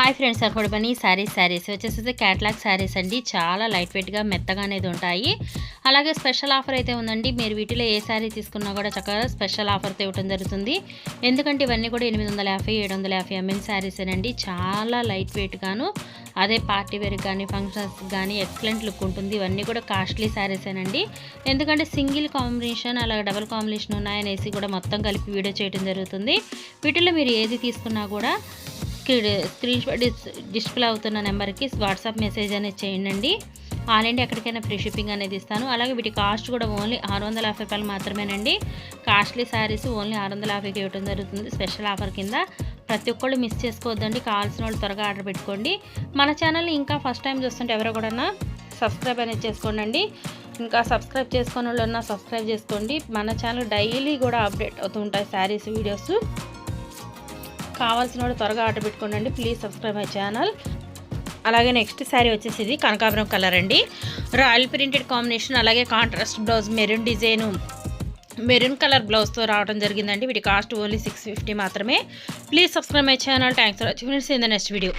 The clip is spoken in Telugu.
హాయ్ ఫ్రెండ్స్ అక్కడ శారీస్ శారీస్ వచ్చేసి క్యాట్లాగ్ శారీస్ అండి. చాలా లైట్ వెయిట్గా మెత్తగా అనేది ఉంటాయి. అలాగే స్పెషల్ ఆఫర్ అయితే ఉందండి. మీరు వీటిలో ఏ శారీ తీసుకున్నా కూడా చక్కగా స్పెషల్ ఆఫర్తో ఇవ్వడం జరుగుతుంది. ఎందుకంటే ఇవన్నీ కూడా ఎనిమిది వందల యాభై ఏడు వందల యాభై ఎంఎల్ శారీసేనండి చాలా లైట్ వెయిట్గాను అదే పార్టీ వేర్కి కానీ ఫంక్షన్స్ కానీ ఎక్సలెంట్ లుక్ ఉంటుంది. ఇవన్నీ కూడా కాస్ట్లీ శారీసేనండి ఎందుకంటే సింగిల్ కాంబినేషన్ అలాగే డబుల్ కాంబినేషన్ ఉన్నాయనేసి కూడా మొత్తం కలిపి వీడియో చేయడం జరుగుతుంది. వీటిలో మీరు ఏది తీసుకున్నా కూడా స్క్రీన్ షాట్ డిస్ప్లే అవుతున్న నెంబర్కి వాట్సాప్ మెసేజ్ అనేది చేయండి ఆల్ ఇండియా ఎక్కడికైనా ఫ్రీ షిప్పింగ్ అనేది ఇస్తాను. అలాగే వీటి కాస్ట్ కూడా ఓన్లీ ఆరు వందల యాభై రూపాయలు మాత్రమేనండి. కాస్ట్లీ శారీస్ ఓన్లీ ఆరు వందల యాభైకి ఇవ్వడం జరుగుతుంది స్పెషల్ ఆఫర్ కింద. ప్రతి ఒక్కళ్ళు మిస్ చేసుకోవద్దండి. కావాల్సిన వాళ్ళు త్వరగా ఆర్డర్ పెట్టుకోండి. మన ఛానల్ని ఇంకా ఫస్ట్ టైం చూస్తుంటే ఎవరో కూడా సబ్స్క్రైబ్ అనేది చేసుకోండి ఇంకా సబ్స్క్రైబ్ చేసుకున్న వాళ్ళు సబ్స్క్రైబ్ చేసుకోండి. మన ఛానల్ డైలీ కూడా అప్డేట్ అవుతూ ఉంటాయి శారీస్ వీడియోస్. కావాల్సిన వాడు త్వరగా ఆర్డర్ పెట్టుకోండి. Please subscribe my channel. అలాగే నెక్స్ట్ శారీ వచ్చేసి ఇది కనకాపురం కలర్ అండి. రాయల్ ప్రింటెడ్ కాంబినేషన్ అలాగే contrast blouse maroon design maroon colour బ్లౌజ్తో రావడం జరిగిందండి. వీటి కాస్ట్ ఓన్లీ సిక్స్ ఫిఫ్టీ మాత్రమే. Please subscribe my channel. Thanks for watching in the next video.